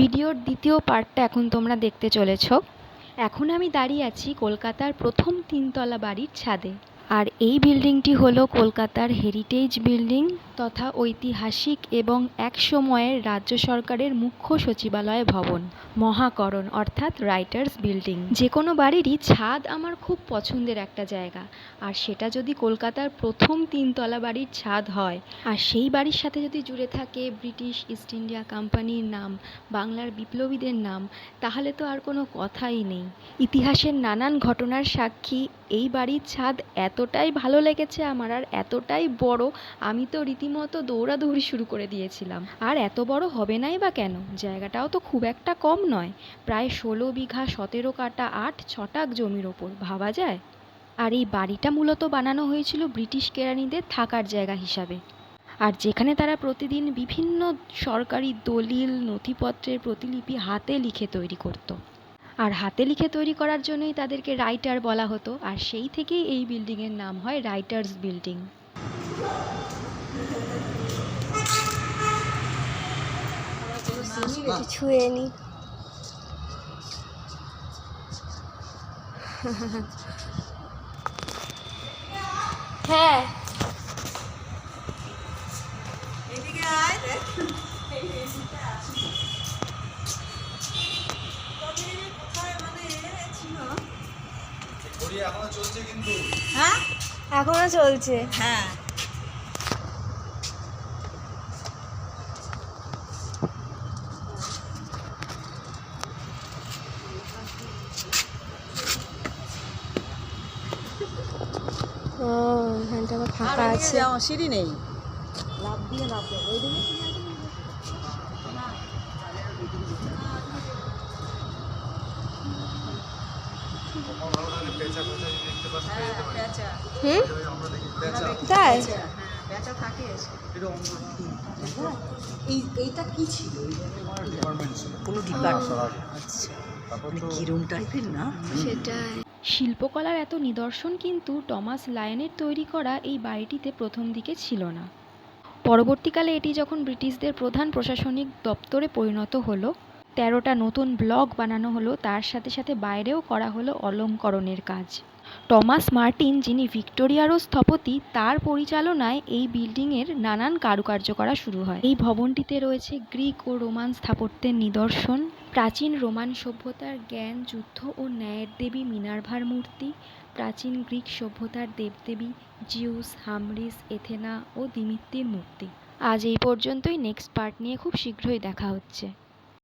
ভিডিওর দ্বিতীয় পার্টটা এখন তোমরা দেখতে চলেছ। এখন আমি দাঁড়িয়ে আছি কলকাতার প্রথম তিনতলা বাড়ির ছাদে। আর এই বিল্ডিংটি হলো কলকাতার হেরিটেজ বিল্ডিং তথা ঐতিহাসিক এবং এক সময়ের রাজ্য সরকারের মুখ্য সচিবালয় ভবন, মহাকরণ অর্থাৎ রাইটার্স বিল্ডিং। যে কোনো বাড়িরই ছাদ আমার খুব পছন্দের একটা জায়গা। আর সেটা যদি কলকাতার প্রথম তিনতলা বাড়ির ছাদ হয়, আর সেই বাড়ির সাথে যদি জুড়ে থাকে ব্রিটিশ ইস্ট ইন্ডিয়া কোম্পানির নাম, বাংলার বিপ্লবীদের নাম, তাহলে তো আর কোনো কথাই নেই। ইতিহাসের নানান ঘটনার সাক্ষী এই বাড়ির ছাদ এতটাই ভালো লেগেছে আমার, আর এতটাই বড়, আমি তো রীতিমতো দৌড়াদৌড়ি শুরু করে দিয়েছিলাম। আর এত বড় হবে নাই বা কেন? জায়গাটাও তো খুব একটা কম নয়। প্রায় ষোলো বিঘা, সতেরো কাটা, আট ছটাক জমির ওপর, ভাবা যায়? আর এই বাড়িটা মূলত বানানো হয়েছিল ব্রিটিশ কেরানিদের থাকার জায়গা হিসাবে। আর যেখানে তারা প্রতিদিন বিভিন্ন সরকারি দলিল, নথিপত্রের প্রতিলিপি হাতে লিখে তৈরি করত। আর হাতে লিখে তৈরি করার জন্যই তাদেরকে রাইটার বলা হতো। আর সেই থেকেই এই বিল্ডিংয়ের নাম হয় রাইটার্স বিল্ডিং হ্যাঁ। এখনও চলছে কিন্তু। হ্যাঁ? এখনও চলছে। হ্যাঁ। ও এখানটা ফাঁকা আছে। সিঁড়ি নেই। লাভ দিয়ে লাভ দেবো ওইদিকে হুম তাই? হ্যাঁ এইটা কি ছিল? ডিপার্টমেন্ট আচ্ছা মানে তো কিরম টাইপের না? সেটাই। শিল্পকলার এত নিদর্শন কিন্তু টমাস লায়নের তৈরি করা এই বাড়িটিতে প্রথম দিকে ছিল না। পরবর্তীকালে এটি যখন ব্রিটিশদের প্রধান প্রশাসনিক দপ্তরে পরিণত হলো তেরোটা নতুন ব্লক বানানো হলো, তার সাথে সাথে বাইরেও করা হলো অলঙ্করণের কাজ। টমাস মার্টিন, যিনি ভিক্টোরিয়ারও স্থপতি, তার পরিচালনায় এই বিল্ডিংয়ের নানান কারুকার্য করা শুরু হয়। এই ভবনটিতে রয়েছে গ্রিক ও রোমান স্থাপত্যের নিদর্শন, প্রাচীন রোমান সভ্যতার জ্ঞান, যুদ্ধ ও ন্যায়ের দেবী মিনার্ভার মূর্তি, প্রাচীন গ্রিক সভ্যতার দেবদেবী জিউস, হামরিস, এথেনা ও দিমিত্রির মূর্তি। আজ এই পর্যন্তই, নেক্সট পার্ট নিয়ে খুব শীঘ্রই দেখা হচ্ছে।